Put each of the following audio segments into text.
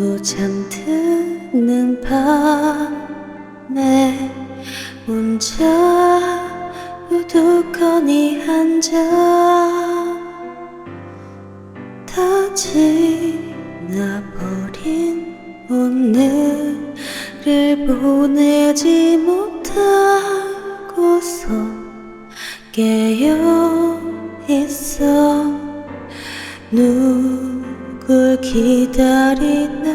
겨우 잠드는 밤에 혼자 우두커니 앉아 다 지나버린 오늘을 보내지 못하고서 깨어 있어 누 굴 기다리나?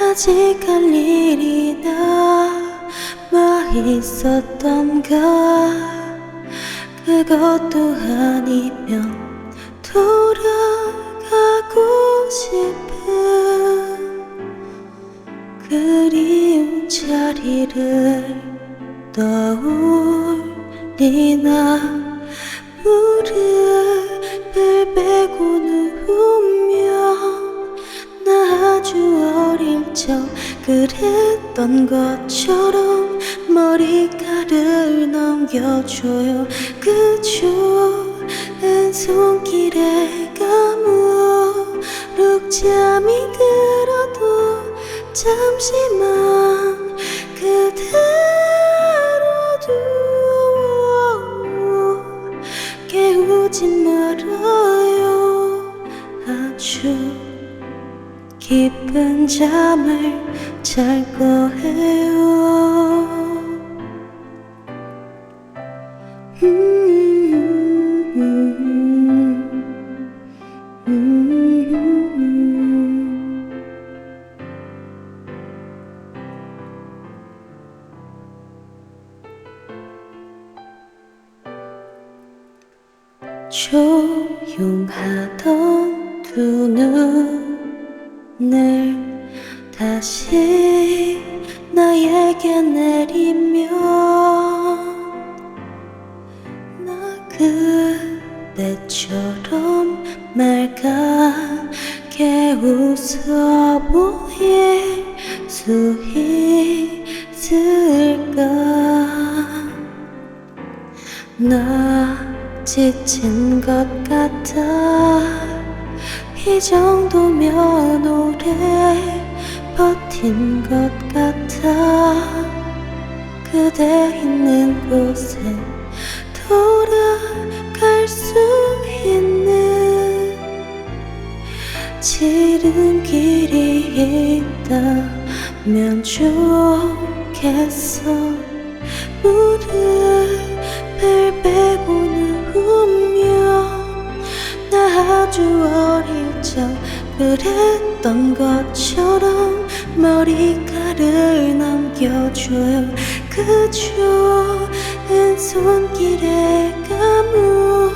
아직 할 일이 남아 있었던가? 그것도 아니면 돌아가고 싶은 그리운 자리를 떠올리나? 무릎을 누 우며 나 아주 어릴 적 그랬던 것처럼 머리카락을 넘겨줘요. 그저 은 손길에 까무룩 잠이 들어도 잠시만 그대로 두어 깨우지 말아요. 아 주 깊은 잠을 잘 거예요. 음, 음, 조용하던 두 눈을 다시 나에게 내리며 나 그때처럼 맑게 웃어 보일 수 있을까? 나 지친 것 같아 이 정도면 오래 버틴 것 같아. 그대 있는 곳에 돌아갈 수 있는 지름길이 있다면 좋겠어 무릎을 베 그랬던 것처럼 머리카락을 남겨줘요 그저 은 손길에 까무룩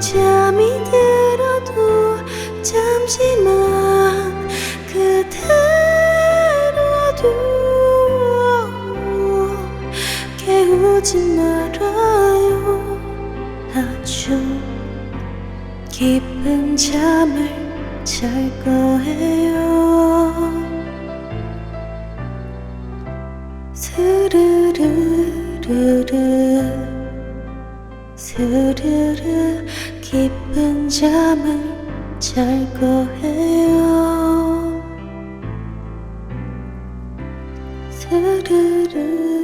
잠이 들어도 잠시만 그대로 두어 깨우지 말아요. 아주 깊은 잠을 잘 거예요. 스르르르르 스르르 깊은 잠을 잘 거예요. 스르르르르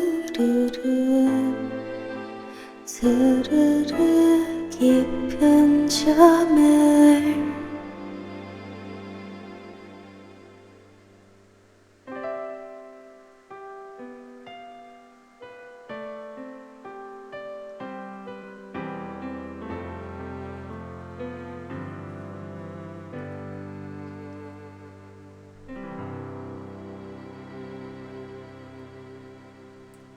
스르르 깊은 잠을